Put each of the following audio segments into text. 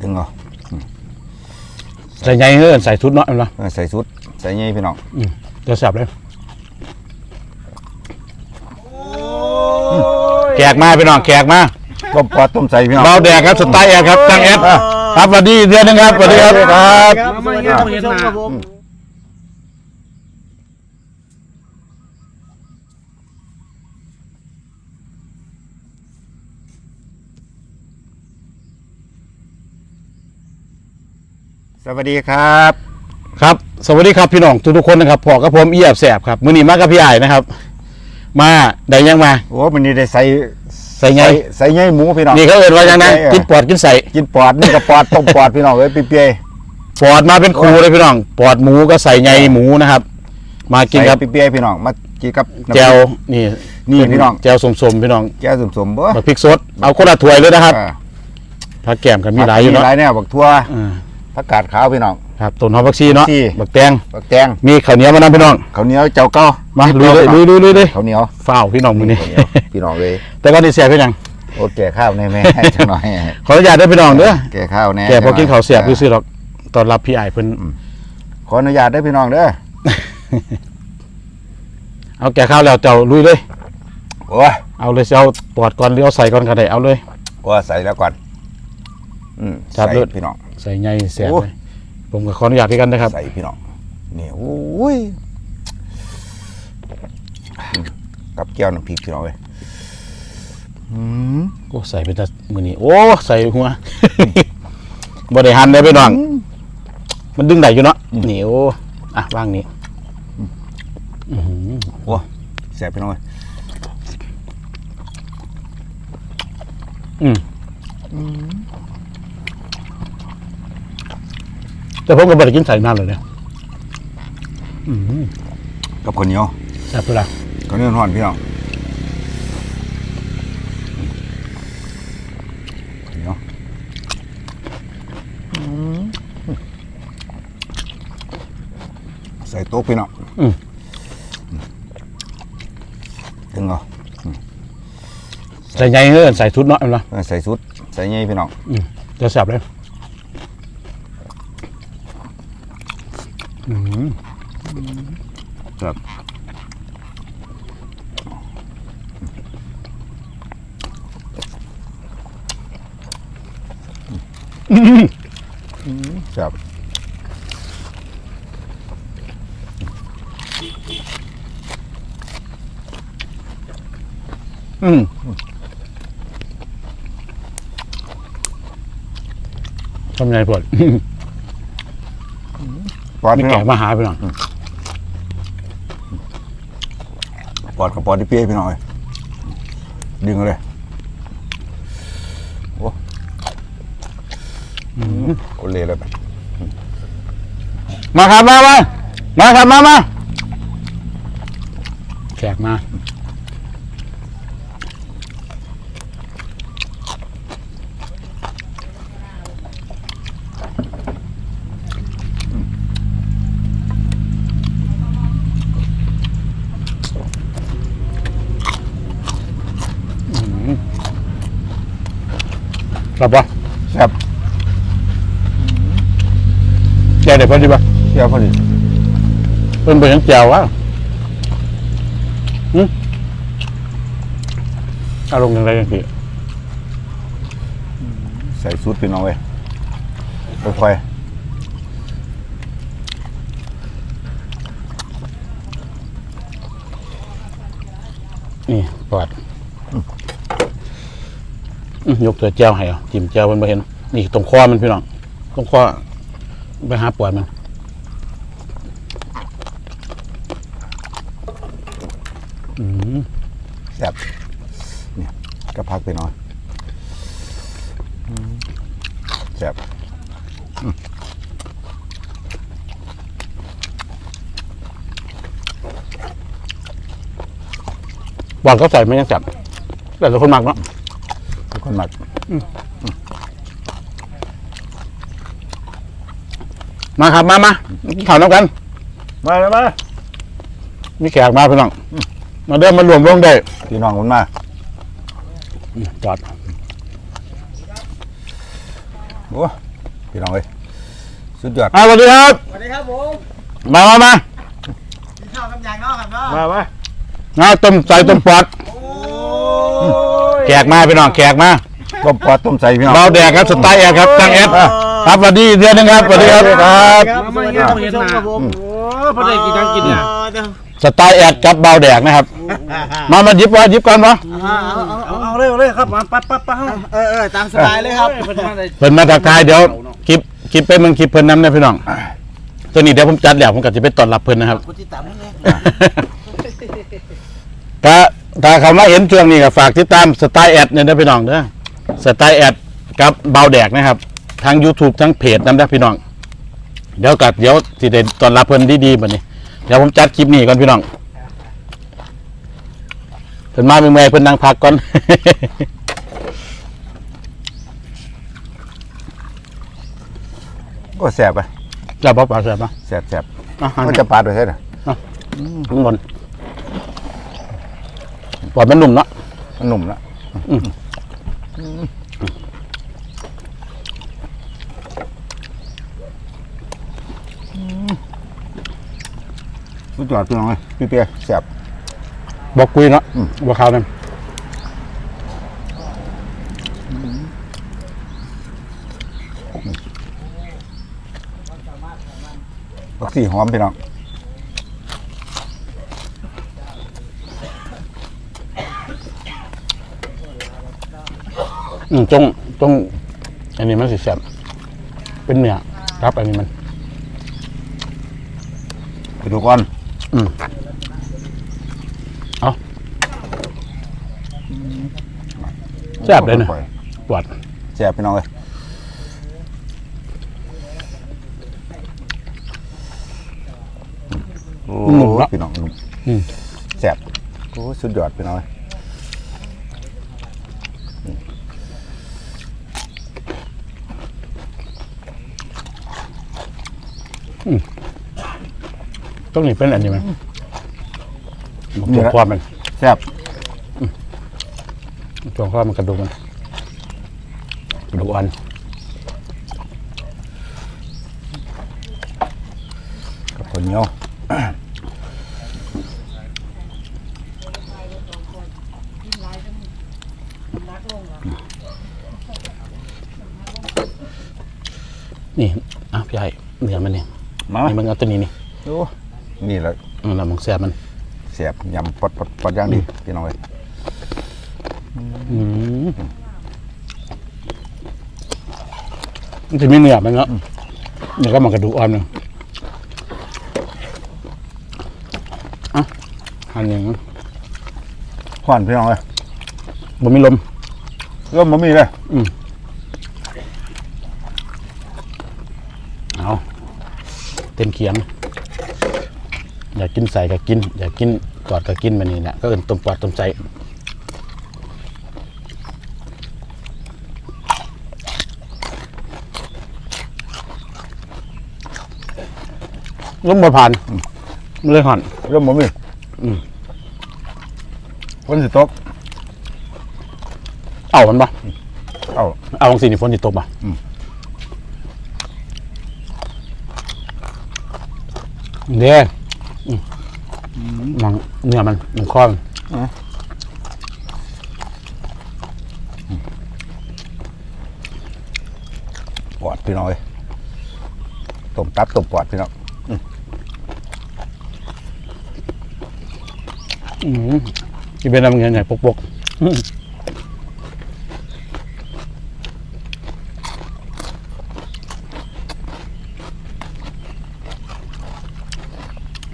ถึงเหรอใส่ใหญ่เฮ้ยใส่ชุดเนาะเนาะเออใส่สุด ใส่ยี่พี่น้องจะแซ่บเลยแขกมาพี่น้องแขกมาต้มปลาต้มใส่พี่น้องเบาแดกครับสไตล์แอดครับจังแอดครับสวัสดีอีกเดือนหนึงครับสวัสดีครับ ครับ มาเยี่ยมผู้ชมครับ สวัสดีครับ ครับ สวัสดีครับพี่น้องทุกๆคนนะครับพอกับผมเอียบแสบครับมื้อนี้มากับพี่ใหญ่นะครับ มาได้ยังมา โอ้มันนี่ได้ใส่ใส่ไง ใส่ใยหมูพี่น้องนี่เขาเอิ้นว่ายังไงใส่เออกินปอดกินใส่กินปอดนี่ก็ปอดต้มปอดพี่น้องเอ้ยเปียปอดมาเป็นครูเลยพี่น้องปอดหมูก็ใส่ไงหมูนะครับ มาๆกินครับใส่เปียๆพี่น้องมากินกับน้ำ แจวนี่นี่พี่น้อง แจวสมๆพี่น้องแก้วสมๆบ่บักพริกสดเอาคนละถ้วยเลยนะครับอ่าผักแก้มกันมีหลายอยู่มีเนาะ หลายแนวบักทั่ว อ่า ผักกาดขาวพี่น้อง ครับต้นหอมผักชีเนาะผักชี บักแตงบักแตงมีข้าวเหนียวมานำพี่น้องข้าวเหนียวเจ้าเก้ามามาลุยเลยลุยลุยลุยเลยข้าวเหนียวฝ้าวพี่น้องมือนี้ ข้าวเหนียว พี่น้องเลยแต่ก่อนที่เสียพี่ยังโอเคข้าวแน่แม่ให้จังหน่อยขออนุญาตด้วยพี่น้องเด้อแก่ข้าวแน่แกพอกินข้าวเสียบออซื้อๆหรอกตอนรับพี่ไอ้ายเพิ่นขออนุญาตได้อพี่น้องเด้อเอาแก่ข้าวแล้วเจ้าลุยเลย โอ้ยเอาเลยสิเอาปอดก่อนหรือเอาใส่ก่อนก็ได้เอาเลยว่าใส่แล้วก่อน อืมจัดใส่เลยพี่น้อง ใส่ไงเสียบโอ้ เลยผมก็ขออนุญาตพี่กันนะครับ ใส่พี่น้องนี่โอ้ยอืมกับแก้วน้ำพริกพี่น้องเลยอืมโอ้ใส่ไปแต่มือนี้โอ้ใส่หัว บ่ได้หันได้พี่น้อง มันดึงได้อยู่เนาะนี่โอ้อะวางนี้อื้อหือโอ้แซ่บพี่น้องเลย แต่ผมก็บ่ได้กินใส่นานเลยเนี่ยอืมกับข้าวเหนียวแซ่บเวลาข้าวเหนียวห่อนพี่น้องข้าวเหนียวอืมใส่โต๊ะพี่น้องถึงเหรอใส่ไงเฮ้ยใส่ชุดเนาะเนาะเออใส่สุด ใส่ยี่พี่น้อง จะแซ่บเลยอืม ครับครับอืมทำไงพอด อดมีพี่น้แก่องมาหาพี่น้องปอดกับปอดที่เปี้ยพี่น้องเลยดึงเลยโอ้โอเล่เลยไปมาครับมามามาครับมามาแขกมา ครับปะแซ่บแกเดี๋ยวพอดีปะเปรี้ยวพอดีเพิ่นไปยังแจววะหึอารมณ์ยังไงกันพี่ใส่สุดพี่น้องเลยค่อยนี่ปอดอื้อ ยกตัวแจวให้เอาจิ้มแจวมันไปเห็น นี่ตรงคอมันพี่น้องตรงคอไปหาปอดมันอืมๆแซ่บเนี่ยก็พักไปหน่อยอืมแซ่บปอดเขาใส่ไม่ยังจับแต่ละคนมักเนาะทุก คนหมักมาครับมามากินข้าวน้ำกัน มาเลยมามีแขกมาพี่น้อง มาเดินมารวมวงได้พี่น้องมันมาจอดโอ้พี่น้องเอ้ยสุดยอดอ่าสวัสดีครับสวัสดีครับผมมามามากินข้าวกับยางเนาะครับเนาะมาไหมงาต้มใส่ต้มปอดโอ้ แขกมาพี่น้องแขกมาต้มปลาต้มใส่พี่น้องเบาแดกครับสไตล์แอดครับจังแอดครับสวัสดีอีกเดือนหนึงครับสวัสดีครับครับสวัสดีครับผู้ชมครับผมโอ้พอได้กินทั้งกินเนี่ยเดี๋ยวสไตล์แอดกับเบาแดกนะครับ มามาหยิบว่าหยิบก่อนปะเอาเอาเอาเอาเอาเลยเอาเลยครับมาปั๊บปั๊บปั๊บเออเออตามสบายเลยครับเพิ่นมาได้เพิ่นมาทักทายเดี๋ยวคลิปคลิปไปเมืองคลิปเพิ่นนำนะพี่น้องตัวนี้เดี๋ยวผมจัดแล้วผมก็จะไปต้อนรับเพิ่นนะครับกู ติดตามมึงเลยถ้าถ้าเขามาเห็นช่วงนี้ก็ฝากติดตามสไตล์แอดเนี่ยนะพี่น้องเด้อสไตล์แอดกับเบาแดกนะครับทาง YouTube ทั้งเพจนำนะพี่น้อง เดี๋ยวกัดเดี๋ยวสิได้ต้อนรับเพิ่นดีๆบัดนี้ เดี๋ยวผมจัดคลิปนี้ก่อนพี่น้องเพิ่นมาเมื่อยๆเพิ่นนั่งพักก่อน ก็แสบไปจะบ่ปากแซ่บปะแสบแสบอะมันจะปาดด้วยใช่ไหมมันบน ปอดมันหนุ่มเนาะมันหนุ่มแล้วอืมสุดยอดพี่น้องเอ้ยพี่เปียแสบบอกคุยเนาะอืมบ่ข่าวนั่นบักซี่หอมพี่น้อง อืมจงจงอันนี้มันสิแซ่บเป็นเนื้อครับ อันนี้มัน ไปดูก่อนอืมเอาแซ่บเลยนะปวดแสบพี่น้องเลยโอ้หนุ่มเนาะพี่น้องหนุ่มอืมแสบโอ้สุดยอดพี่น้องเอ้ย ต้องนี่เป็นอันนี้มันตัวคอมันแสบตัวคอมันกระดูกมันกระดูกอ่อนกับคนเหนียวนี่อะพี่ใหญ่เนื้อมันนี่ มานี่มึงเอาตัวนี้นี่โอ้นี่แหละอืมแล้วมึงแซ่บมันแสบยำปดปดปดอย่างดีพี่น้องเลยอืมมันจะมีเนื้อมันเนาะเดี๋ยวก็มันกระดูกอ่อนหนึ่งอะหันอย่างนี้ขวานพี่น้องเลยบ่มีลมเริ่มมามีเลยเอา เต็มเขียง อยากกินใส่ก็กิน อยากกินกอดก็กินแบบนี้แหละก็เอินต้มปอดต้มใจลมบ่ผ่านมันเลยห่อนเริ่มมามีอืมฝนสิตก เอามันปะเอ้าเอาของสีนี่ฝนติตกปะอืม เด้อืมมันเนื้อมันมันข้อมันปอดพี่น้องเลยต้มตับต้มปอดพี่น้องอืมที่เป็นทำเงินใหญ่ปกปกอืม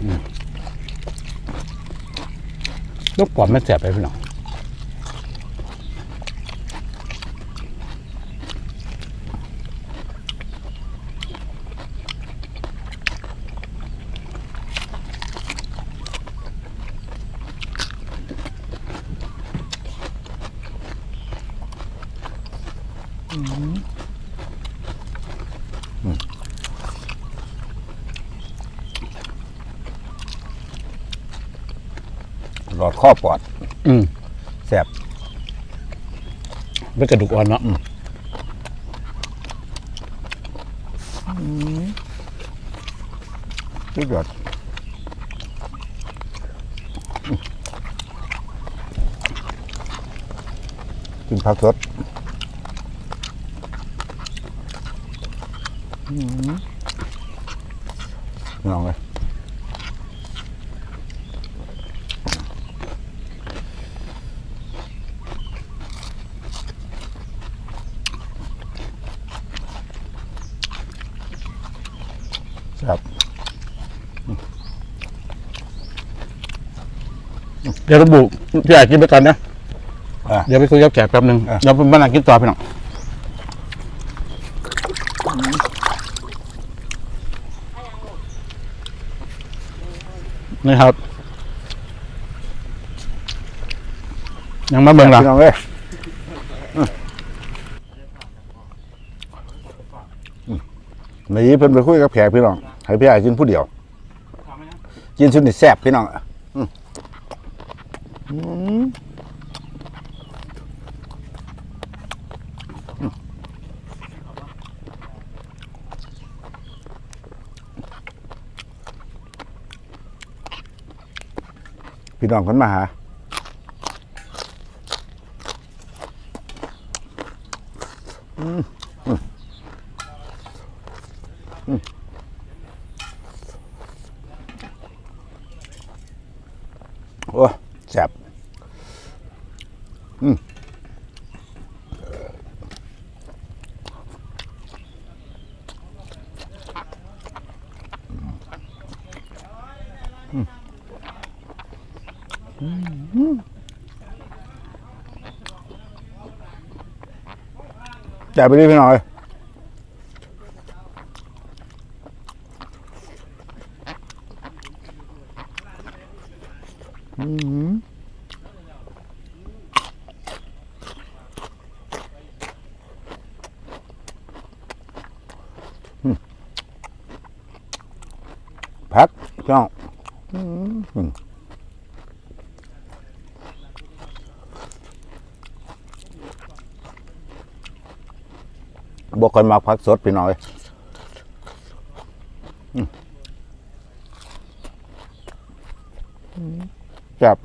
อืมลูก ปอดไม่แสบไปพี่น้อง หลอดข้อปอดอืมแสบเป็นกระดูกอ่อนเนาะสุดยอดกินผักสดอืมลองเลย ครับเดี๋ยวระบุพี่ใหญ่กินไปก่อนนะอะ เดี๋ยวไปคุยกับแขกแป๊บหนึงอะ เดี๋ยวผมมานั่งกินต่อพี่น้องนี่ครับ ยังมาเบิ่งหลัง พี่น้องเอ้ยอืมอืมนี่เพิ่นไปคุยกับแขกพี่น้อง ให้พี่ใหญ่กินผู้เดียว กินชุดนี่แซ่บพี่น้องอืมอืมอืมพี่น้องคนมาหาโอ้ แซ่บอืมแซ่ไปดิพี่หน่อย อืมอืมพักพี่ น้องบอกกันมาพักสดพี่น้อยอืมแซ่บ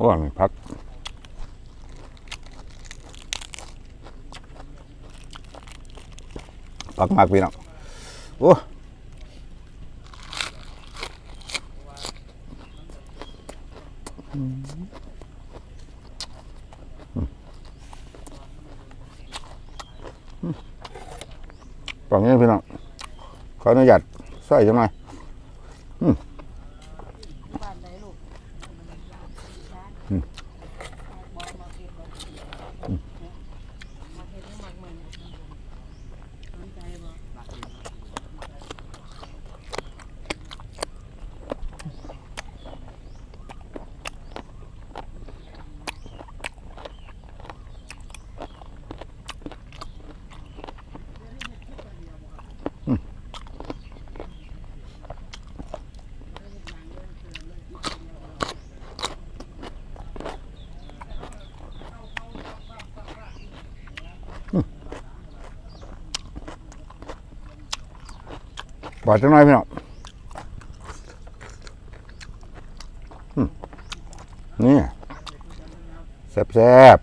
อ้ยมีพัก ปักมากพี่น้องโอ้ปองนี้พี่น้องขออนุญาตใส่ยังหน่ อยบอดจังหน่อยพี่น้องอืมนี่แซ่บแซ่บ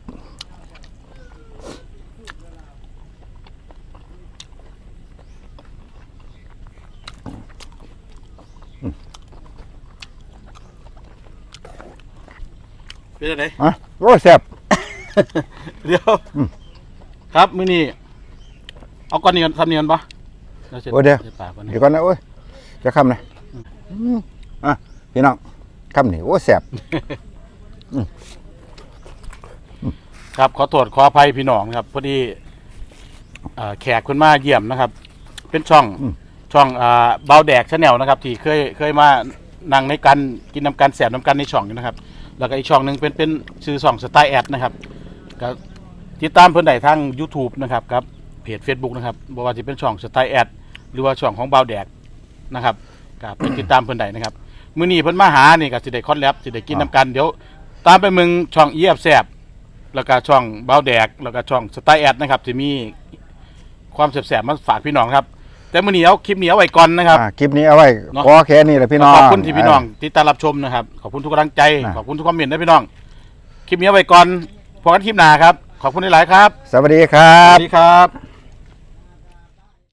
เป็นยังไงๆอะโอ้ยแซ่บเดี๋ยว ครับ มื้อนี้ เอาก้อนนี้กันทำเนียนปะ โอ้เดี๋ยวใส่ปากก่อนเดี๋ยวก่อนนะโอ้ยจะคำนะอืมอะพี่น้องคำนี่โอ้ยแซ่บครับขอโทษขออภัยพี่น้องครับพอดีเอ่อแขกคนมาเยี่ยมนะครับ เป็นช่องอืมช่องอ่าเบาแดกชาแนลนะครับ ที่เคยเคยมานั่งในการกินน้ำกันแสบน้ำกันในช่องอยู่นะครับ แล้วก็อีกช่องหนึ่งเป็นเป็นชื่อช่องสไตล์แอดนะครับก็ติดตามเพื่อนได้ทาง YouTube นะครับกับเพจ Facebook นะครับบอกว่าจะเป็นช่องสไตล์แอด หรือว่าช่องของเบาแดกนะครับก็เป็นติดตามเพื่อนได้นะครับมื้อนี้เพิ่นมาหานี่ก็สิได้คอนแลบสิได้กินน้ำกันเดี๋ยว ตามไปเมืองช่องเอียบแซบแล้วก็ช่องเบาแดก แล้วก็ช่องสไตล์แอดนะครับที่มีความแสบๆมาฝากพี่น้องครับ แต่มื้อนี้เอาคลิปนี้เอาไว้ก่อนนะครับ อ่าคลิปนี้เอาไว้เนาะ พอแค่นี้แหละพี่น้อง ขอบคุณที่พี่น้องที่ตามรับชมนะครับ ขอบคุณทุกกำลังใจ นะ ขอบคุณทุกคอมเมนต์นะพี่น้อง คลิปนี้เอาไว้ก่อนพบกันคลิปหน้าครับ ขอบคุณหลายๆครับ สวัสดีครัสบ วัสดีครับ